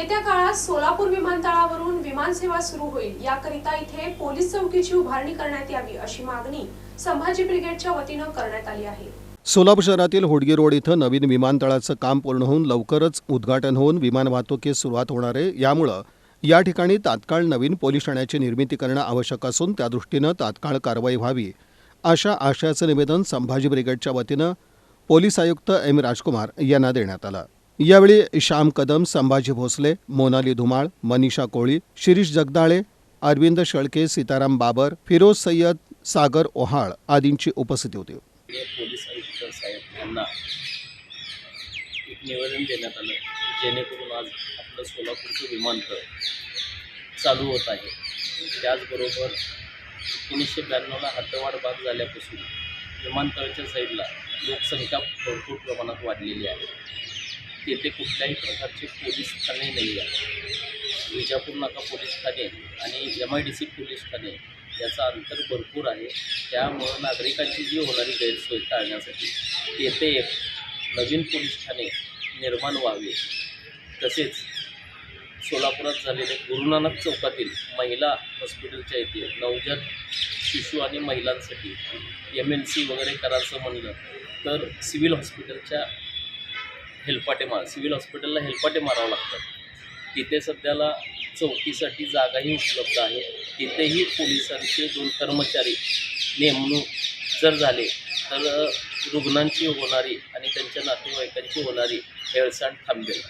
येत्या काळात सोलापूर विमानतळावरून विमानसेवा सुरू होईल. याकरिता इथे पोलीस चौकीची उभारणी करण्यात यावी अशी मागणी संभाजी ब्रिगेडच्या वतीनं करण्यात आली आहे. सोलापूर शहरातील होडगी रोड इथं नवीन विमानतळाचं काम पूर्ण होऊन लवकरच उद्घाटन होऊन विमान वाहतुकीस सुरुवात होणार आहे. यामुळं या ठिकाणी तात्काळ नवीन पोलीस ठाण्याची निर्मिती करणं आवश्यक असून त्यादृष्टीनं तात्काळ कारवाई व्हावी अशा आशयाचं निवेदन संभाजी ब्रिगेडच्या वतीनं पोलीस आयुक्त एम राजकुमार यांना देण्यात आलं. यावेळी श्याम कदम संभाजी भोसले मोनाली धुमाळ मनीषा कोळी शिरीष जगदाळे अरविंद शेळके सीताराम बाबर फिरोज सय्यद सागर ओहाळ आदींची उपस्थिती होती. पोलीस आयुक्त साहेब यांना एक निवेदन देण्यात आलं जेणेकरून आज आपलं सोलापूरचं विमानतळ चालू होत आहे. त्याचबरोबर एकोणीसशे ब्याण्णवला हातवाड बाद झाल्यापासून विमानतळाच्या साईडला लोकसंख्या भरपूर प्रमाणात वाढलेली आहे. तेथे कुठल्याही प्रकारचे पोलीस ठाणे नाही आहे. विजापूर नाका पोलीस ठाणे आणि M I D C police Thane याचं अंतर भरपूर आहे. त्यामुळं नागरिकांची जी होणारी गैरसोय टाळण्यासाठी तेथे एक नवीन पोलीस ठाणे निर्माण व्हावे. तसेच सोलापुरात झालेले गुरुनानक चौकातील महिला हॉस्पिटलच्या येथे नवजात शिशू आणि महिलांसाठी एम एल सी वगैरे करायचं म्हणलं तर सिव्हिल हॉस्पिटलच्या हेलपाटे मार सिव्हिल हॉस्पिटलला हेलपाटे मारावं लागतात. तिथे सध्याला चौकीसाठी जागाही उपलब्ध आहे. तिथेही पोलिसांचे दोन कर्मचारी नेमणूक जर झाले तर रुग्णांची होणारी आणि त्यांच्या नातेवाईकांची होणारी हेळसांड थांबेल.